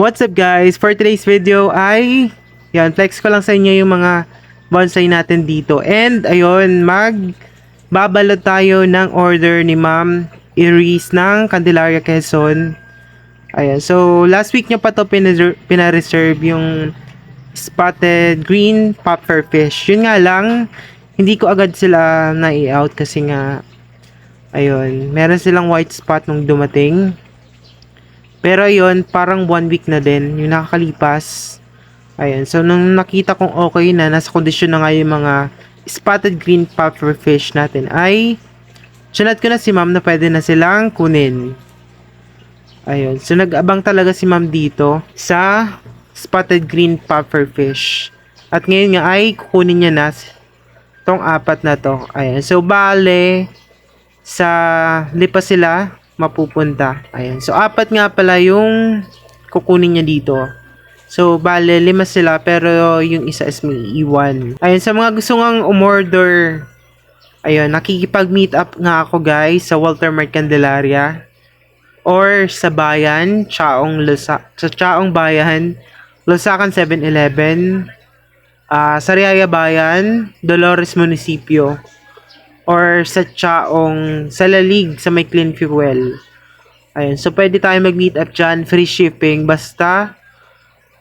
What's up guys? For today's video ay yan, flex ko lang sa inyo yung mga bonsai natin dito. And ayun, mag babalot tayo ng order ni Ma'am Iris ng Candelaria Quezon. Ayan, so last week niya pa to pinareserve, yung spotted green popper fish. Yun nga lang, hindi ko agad sila na-out kasi nga ayun, meron silang white spot nung dumating. Pero ayun, parang one week na din yung nakakalipas. Ayun, so nung nakita kong okay na, nasa kondisyon na nga yung mga spotted green puffer fish natin, ay sunod ko na si ma'am na pwede na silang kunin. Ayun, so nag-abang talaga si ma'am dito sa spotted green puffer fish. At ngayon nga ay kukunin niya na tong apat na to. Ayun, so bale, sa lipa sila mapupunta. Ayan. So, apat nga pala yung kukunin niya dito. So, bale, lima sila, pero yung isa is may iwan. Ayan, sa mga gusto ngang umorder, ayun, nakikipag-meet up nga ako guys sa Walter Mart Candelaria or sa Bayan, Chaong Lusa, sa Chaong Bayan, Lusakan 7-Eleven, ah Sariaya Bayan, Dolores Municipio, or sa Chaong sa Lalig sa may clean fuel. Ayun, so pwede tayo mag-meet up dyan, free shipping, basta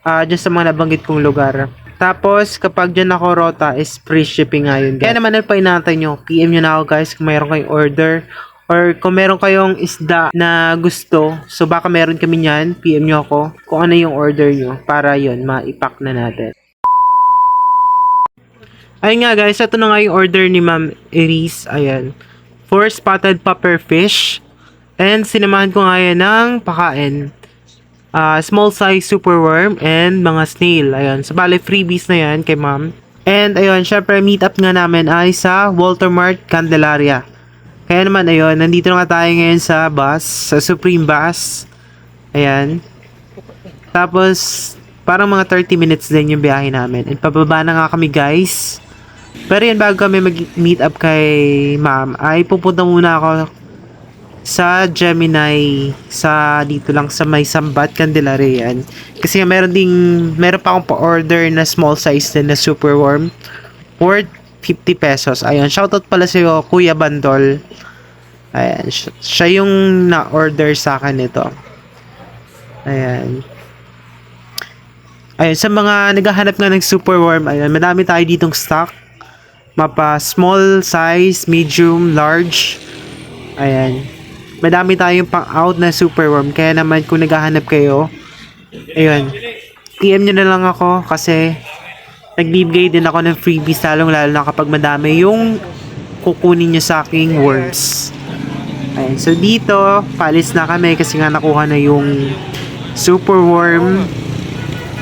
ah dyan sa mga nabanggit kong lugar. Tapos, kapag dyan ako rota, is free shipping nga yun. Kaya naman, ano pa inaantay nyo? PM nyo na ako guys kung mayroon kayong order. Or kung meron kayong isda na gusto, so baka meron kami niyan, PM nyo ako kung ano yung order nyo para yun, maipack na natin. Ayun nga guys, ito na nga yung order ni Ma'am Iris. Ayan. Four spotted puffer fish. And sinamahan ko nga yan ng pakain. Ah, small size superworm and mga snail. Ayan. So, bale, freebies na yan kay Ma'am. And ayun, syempre, meet up nga namin ay sa Walter Mart Candelaria. Kaya naman, ayun, nandito na nga tayo ngayon sa bus, sa Supreme Bus. Ayan. Tapos, parang mga 30 minutes din yung biyahe namin. And pababa na nga kami, guys. Pero yan, bago kami mag-meet up kay ma'am, ay pupunta muna ako sa Gemini sa dito lang sa may Sambat Candelaria yan. Kasi meron ding meron pa akong pa-order na small size din na super warm worth 50 pesos. Ayun, shoutout pala sa iyo Kuya Bandol. Ayan, siya, yung na-order sa akin nito. Ayan. Ayun, sa mga naghahanap nga ng super warm, ayun, madami tayo ditong stock. Mapa small size, medium, large. Ayan. Madami tayong pang-out na super warm. Kaya naman kung naghahanap kayo, ayun, PM nyo na lang ako kasi nagbibigay din ako ng freebies lalong lalo na kapag madami yung kukunin nyo sa aking worms. Ayun, so dito, palis na kami kasi nga nakuha na yung super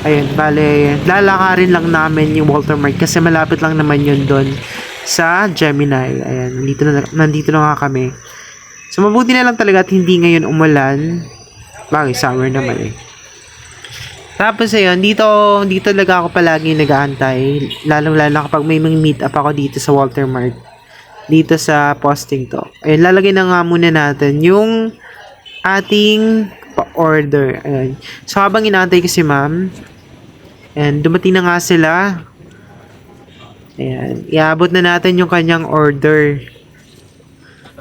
Ayun, bale, lalakarin lang namin yung Walter Mart kasi malapit lang naman yun doon sa Gemini. Ayan, nandito na, nandito na nga kami. So, mabuti na lang talaga at hindi ngayon umulan. Bagay, summer naman eh. Tapos ayun, dito, dito talaga ako palagi nag-aantay. Lalong-lalo na kapag may meet up ako dito sa Walter Mart. Dito sa posting to. Ayun, lalagay na nga muna natin yung ating pa-order. Ayun. So, habang inaantay ko si ma'am, and dumating na nga sila. Ayan, iabot na natin yung kanyang order.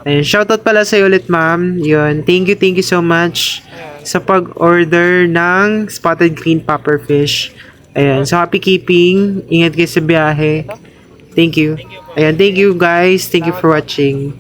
Ayun, shoutout pala sa ulit ma'am. Yun, thank you, thank you so much sa pag-order ng spotted green puffer fish. Ayan, so happy keeping. Ingat kayo sa biyahe. Thank you. Ayan, thank you guys. Thank you for watching.